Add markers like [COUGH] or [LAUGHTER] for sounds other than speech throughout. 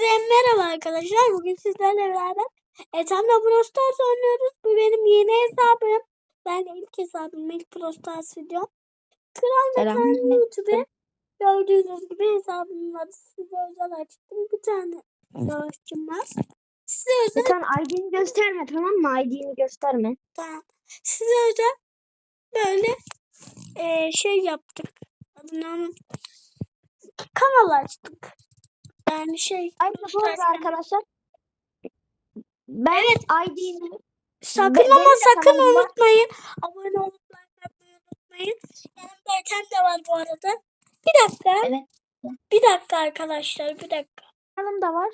Hepinize merhaba arkadaşlar. Bugün sizlerle beraber Ethem'le Brawl Stars oynuyoruz. Bu benim yeni hesabım. Ben ilk hesabım, ilk Brawl Stars videom. Kral. Mekan YouTube'e gördüğünüz gibi hesabım var. Size özel açtım. Bir tane savaşçım var. Size özel, Sen ID'ni gösterme tamam mı? ID'ni gösterme. tamam. Size özel böyle eee, şey yaptık. Adını kanal açtık. Yani şey Ayrıca bu arada arkadaşlar ben ID'ni Sakın Be- ama benim sakın unutmayın. Abone olup like atmayı unutmayın. Yanımda Eten de var bu arada. Bir dakika. Evet. Bir dakika arkadaşlar. Bir dakika. kanalım da var.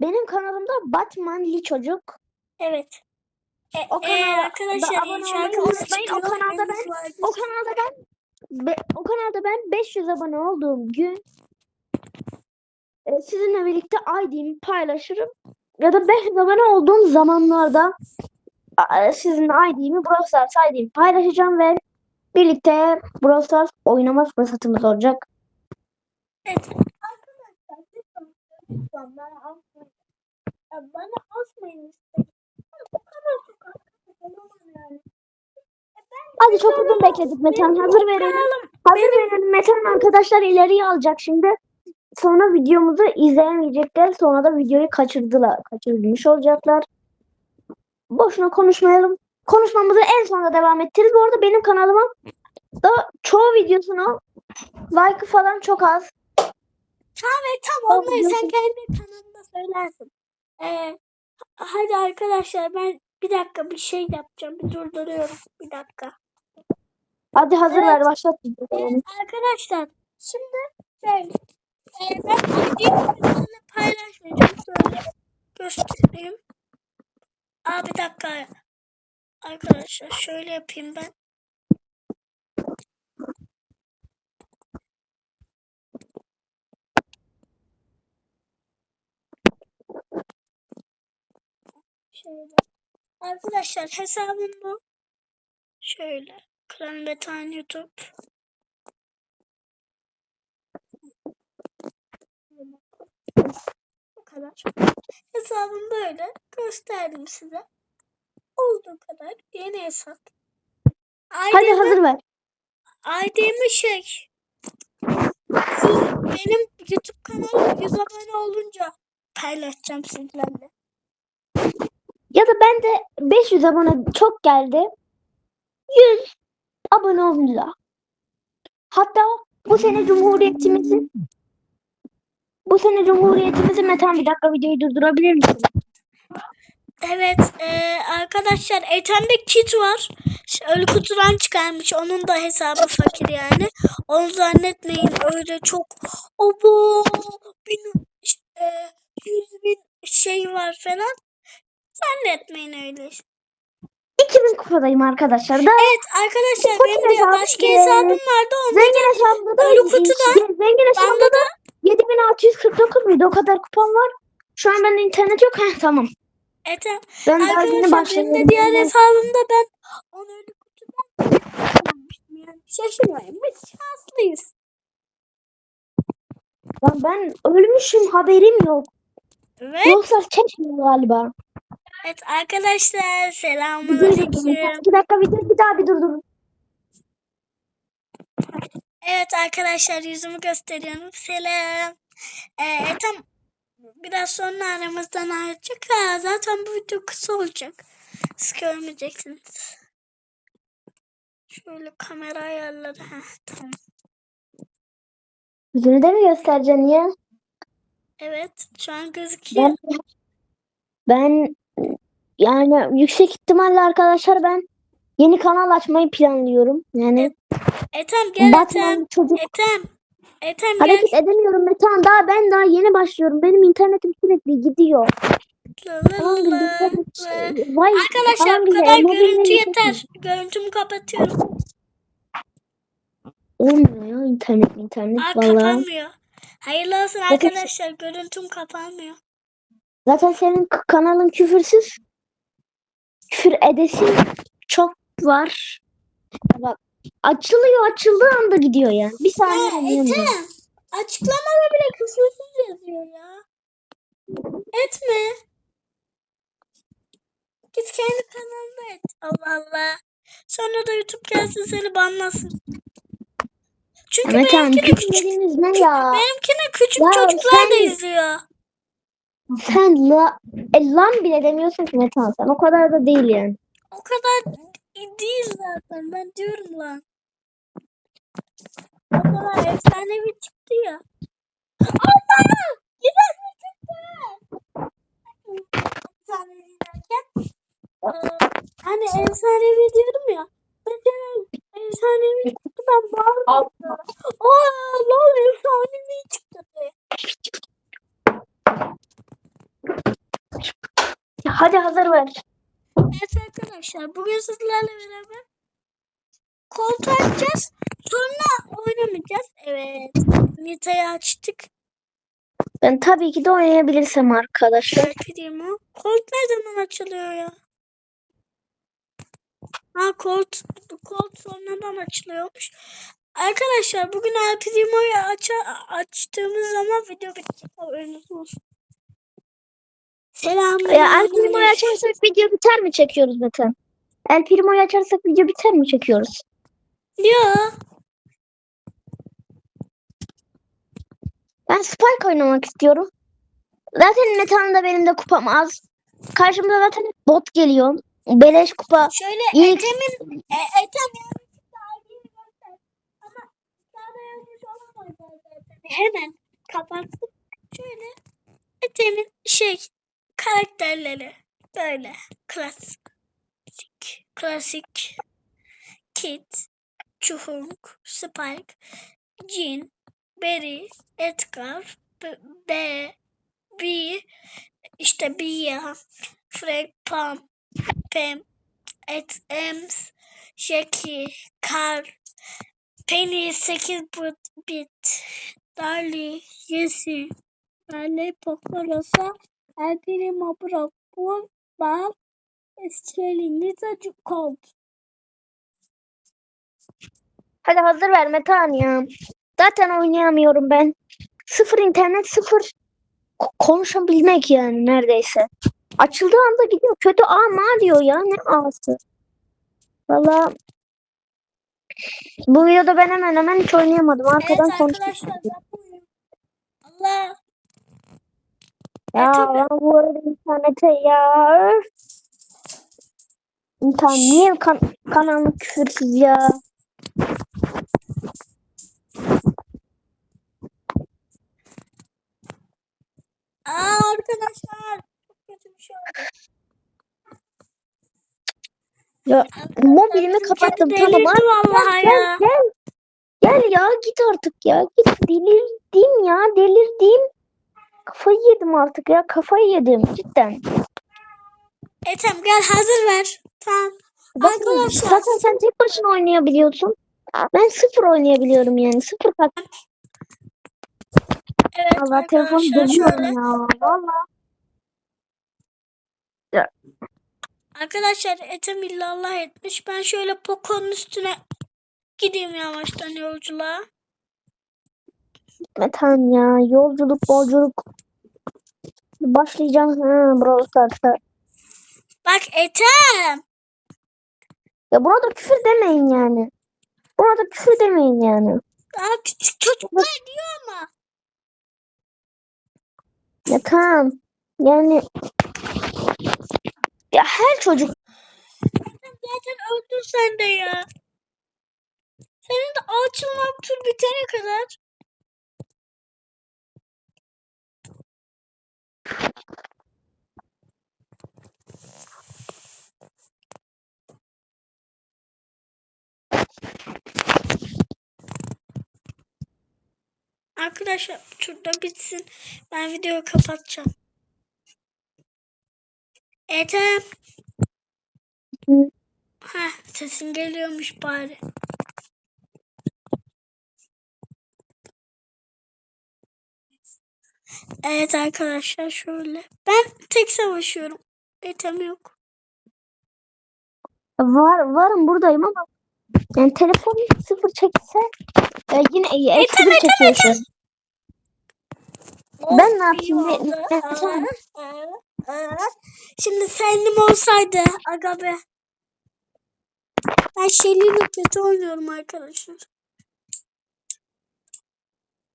Benim kanalımda Batmanli çocuk. Evet. E, O e, kanala arkadaşlar da abone olmayı unutmayın. O kanalda ben- vardı. O kanalda ben be- o kanalda ben 500 abone olduğum gün e, sizinle birlikte ID'mi paylaşırım. Ya da 500 abone olduğum zamanlarda a- sizin ID'mi Brawl Stars ID'mi paylaşacağım ve birlikte Brawl Stars oynama fırsatımız olacak. Evet. Arkadaşlar bana asmayın. Bana asmayın istedim. Bu kadar çok arkadaşlar yani. E, Hadi çok uzun bekledik benim Hazır verelim. Hazır verelim. Metehan arkadaşlar ileriye alacak şimdi. Sonra videomuzu izleyemeyecekler. Sonra da videoyu kaçırdılar. Kaçırmış olacaklar. Boşuna konuşmayalım. Konuşmamızı en sonunda devam ettiririz. Bu arada benim kanalıma da çoğu videosunu like'ı falan çok az. Ve tam Tamam, onları sen kendi kanalında söylersin. Ee, hadi arkadaşlar ben bir dakika bir şey yapacağım. Bir durduruyorum. Bir dakika. Hadi hazır Evet. başlat. Evet arkadaşlar şimdi şey e, ben videomu paylaşmayacağım. Şöyle göstereyim. Aa bir dakika. Arkadaşlar şöyle yapayım ben. Şöyle. Arkadaşlar hesabım bu. Şöyle. Klan Metan YouTube. Bu kadar. Hesabım böyle. Gösterdim size. Olduğu kadar. Yeni hesap. Hadi ID'mi, hazır ver. ID'mi şey. Benim YouTube kanalım 100 abone olunca paylaşacağım sizlerle. Ya da ben de 500 abone çok geldi. 100 abone olunca. Hatta bu sene Cumhuriyetimizi bu sene Cumhuriyetimizi Metan bir dakika videoyu durdurabilir misin? Evet eee, arkadaşlar Etem'de kit var. Ölü kutudan çıkarmış. Onun da hesabı fakir yani. Onu zannetmeyin öyle çok obo bin, eee, yüz bin şey var falan. Zannetmeyin öyle. 2000 kupadayım arkadaşlar. Da Evet arkadaşlar benim de başka hesabım vardı. Onda zengin hesabımda da Ölü kutudan- zengin hesabımda da 7649 muydu? O kadar kupam var. Şu an bende internet yok. [LAUGHS] Heh, tamam. Etem Ben daha yeni başladım. benim de diğer hesabımda ben onu ölü kutudan kullanmıştım yani. Şaşırmayın biz şanslıyız. Lan ben ölmüşüm haberim yok. Evet. Yoksa çekmiyor galiba. Evet arkadaşlar selamünaleyküm. İki dakika videoyu bir daha bir durdurun. Evet arkadaşlar yüzümü gösteriyorum. Selam. Ee, tam biraz sonra aramızdan ayrılacak. Ha, zaten bu video kısa olacak. Siz görmeyeceksiniz. Şöyle kamera ayarları. Heh, tamam. Yüzünü de mi göstereceksin ya? Evet şu an gözüküyor. Ben, ben yani yüksek ihtimalle arkadaşlar ben yeni kanal açmayı planlıyorum. Yani Etem gel Etem. Batman çocuk Etem. Etem gel. hareket edemiyorum Metehan daha ben daha yeni başlıyorum. Benim internetim sürekli gidiyor. Vay, Arkadaşlar bu kadar görüntü yeter. Görüntümü kapatıyorum. Olmuyor ya internet internet Aa, vallahi. kapanmıyor. Hayırlı olsun Bakın- arkadaşlar. Görüntüm kapanmıyor. Zaten senin kanalın küfürsüz. Küfür edesi çok var. Bak açılıyor açıldığı anda gidiyor ya. Bir saniye oluyor mu? Etem. Açıklamada bile küfürsüz yazıyor ya. Etme. Git kendi kanalına et. Allah Allah. Sonra da YouTube gelsin seni banlasın. Çünkü Metan benimkini küçük, küçükleriniz ne ya? benimkini küçük Ya çocuklar da sen- izliyor. Sen la, e, lan bile demiyorsun ki Metan sen. O kadar da değil yani. O kadar değil zaten. Ben diyorum lan. O kadar efsanevi çıktı ya. Allah! Gider mi çıktı? Efsanevi derken hani efsanevi diyorum ya. Mesela efsanevi çıktı ben bağırdım. Aa lan efsanevi çıktı hadi hazır ver. Arkadaşlar bugün sizlerle beraber koltuğu açacağız. Sonra oynamayacağız. Evet. Nita'yı açtık. Ben tabii ki de oynayabilirsem arkadaşlar. Bakayım o. Kolt ne zaman açılıyor ya? Ha kolt, kolt sonradan açılıyormuş. Arkadaşlar bugün El Primo'yu aça, açtığımız zaman video bitecek. Haberiniz olsun. Selam. Ya El Primo'yu açarsak video biter mi çekiyoruz Metan? El Primo'yu açarsak video biter mi çekiyoruz? Ya. Ben Spike oynamak istiyorum. Zaten Metan'da benim de kupam az. Karşımda zaten bot geliyor. Beleş kupa. Şöyle İyi. Ethem'in e, Ethem. Hemen kapattım. Şöyle Ethem'in şey karakterleri böyle klasik klasik Kit, Chuhung, Spike, Jin, Berry, Edgar, B, B, B işte Bia, Frank, Pam, Pam, Ed, Ems, Jackie, Carl, Penny 8 bit, Darly, Yesi, Darly, Pocorosa, El Primo, Brock, Bull, Shelly, Nita, Colt. Hadi hazır ver Metan ya. Zaten oynayamıyorum ben. Sıfır internet sıfır ko- konuşabilmek yani neredeyse. Açıldığı anda gidiyor. Kötü ama diyor ya ne ağası. Valla bu videoda ben hemen hemen hiç oynayamadım. Arkadan Evet yapamıyorum. Allah. Ya tabii. ben bu arada internete ya. öf. İnternet niye kan kanalım küfürsüz ya? Aa arkadaşlar. Çok kötü bir şey oldu. Ya mobilimi kapattım tamam vallahi Gel, ya. gel. Gel ya git artık ya. Git delirdim ya delirdim. Kafayı yedim artık ya kafayı yedim cidden. Ethem gel hazır ver. Tamam. Zaten, Arkadaşlar. zaten sen tek başına oynayabiliyorsun. Ben sıfır oynayabiliyorum yani sıfır kat. Evet Allah telefon arkadaşlar dönüyorum ya. Valla. Arkadaşlar Ethem illallah etmiş. Ben şöyle Poco'nun üstüne gideyim yavaştan yolculuğa. Metan ya yolculuk yolculuk. Başlayacağım ha Brawl Stars'ta. Bak Ethem. Ya buna da küfür demeyin yani. Buna da küfür demeyin yani. Daha küçük çocuklar diyor ama. Ya tamam. Yani ya her çocuk Zaten öldün sen de ya. Senin de açılma tur bitene kadar. Arkadaşlar turda bitsin. Ben videoyu kapatacağım. Hı. Heh, sesin geliyormuş bari. Evet arkadaşlar şöyle. Ben tek savaşıyorum. Ethem yok. var varım buradayım ama yani telefon sıfır çekse e, yine eksi bir çekiyorsun. Ben ne yapayım? Şimdi fenim olsaydı aga be. Ben Shelly'yle kötü oynuyorum arkadaşlar.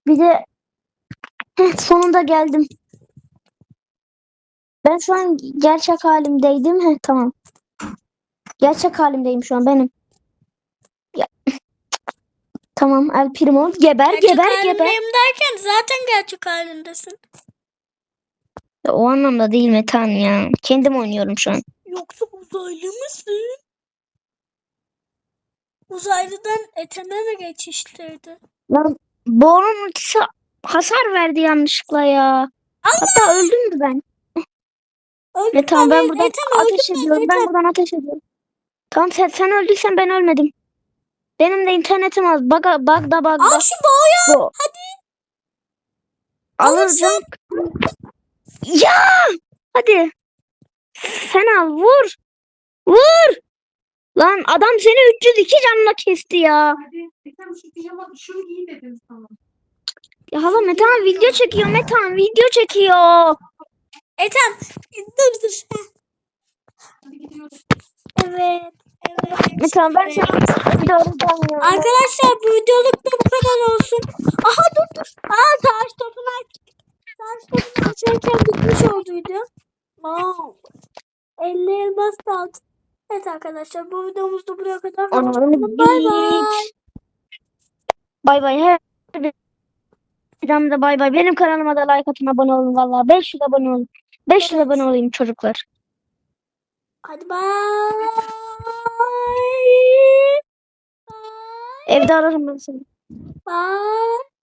Bir de Heh, sonunda geldim. Ben şu an gerçek halimdeydim. Heh, tamam. Gerçek halimdeyim şu an benim. Ya. Tamam El Primo geber Gerçek geber geber. derken zaten gerçek halindesin. O anlamda değil Metan ya. Kendim oynuyorum şu an. Yoksa uzaylı mısın? Uzaylıdan eteme mi geçiştirdi? Lan Boğa'nın ultisi hasar verdi yanlışlıkla ya. Hatta öldüm mü ben? Öldüm tamam ben buradan ateş ediyorum. Ben buradan ateş ediyorum. Tamam sen, sen öldüysen ben ölmedim. Benim de internetim az. Bug'a bug'da bug'da. Al şu boğaya. Bu. Hadi. Alacağım. Ya! Hadi. Sen al vur. Vur. Lan adam seni 302 canla kesti ya. Hadi Ethem şu pijama şunu giy dedim sana. Ya hala Metan video çekiyor Metan video çekiyor. Ethem dur dur. Hadi gidiyoruz. Evet. Evet. Metan ben evet. Arkadaşlar bu videoluk da bu kadar olsun. Aha dur dur. Aa taş topunu aç. Taş topunu açarken bitmiş oldu video. Wow. 50 elmas da aldım. Evet arkadaşlar bu videomuz da buraya kadar. Bay bay. Bay bay. Videomda bay bay. Benim kanalıma da like atın abone olun valla. 500 abone olun. 500 abone olayım çocuklar. Hadi bay. Evde ararım ben seni. Bye.